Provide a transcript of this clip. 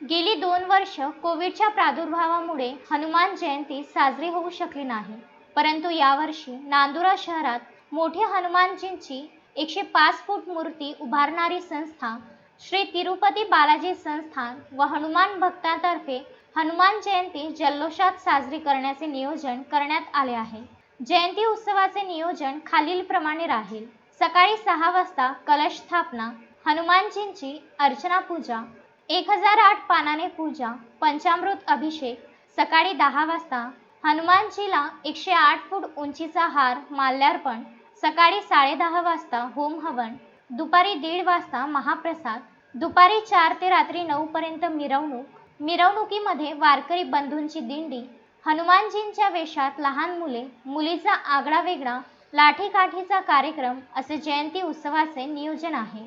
गेली दोन वर्ष कोविडच्या प्रादुर्भावामुळे हनुमान जयंती साजरी होऊ शकली नाही. परंतु यावर्षी नांदुरा शहरात मोठी हनुमानजींची एकशे पाच फूट मूर्ती उभारणारी संस्था श्री तिरुपती बालाजी संस्थान व हनुमान भक्तांतर्फे हनुमान जयंती जल्लोषात साजरी करण्याचे नियोजन करण्यात आले आहे. जयंती उत्सवाचे नियोजन खालीलप्रमाणे राहील. सकाळी सहा वाजता कलश स्थापना हनुमानजींची अर्चना पूजा एक हजार आठ पानाने पूजा पंचामृत अभिषेक सकाळी दहा वाजता हनुमानजीला एकशे आठ फूट उंचीचा हार माल्यार्पण सकाळी साडेदहा वाजता होम हवन दुपारी दीड वाजता महाप्रसाद दुपारी चार ते रात्री नऊपर्यंत मिरवणूक मिरवणुकीमध्ये वारकरी बंधूंची दिंडी हनुमानजींच्या वेशात लहान मुले मुलीचा आगळा वेगळा लाठीकाठीचा कार्यक्रम असे जयंती उत्सवाचे नियोजन आहे.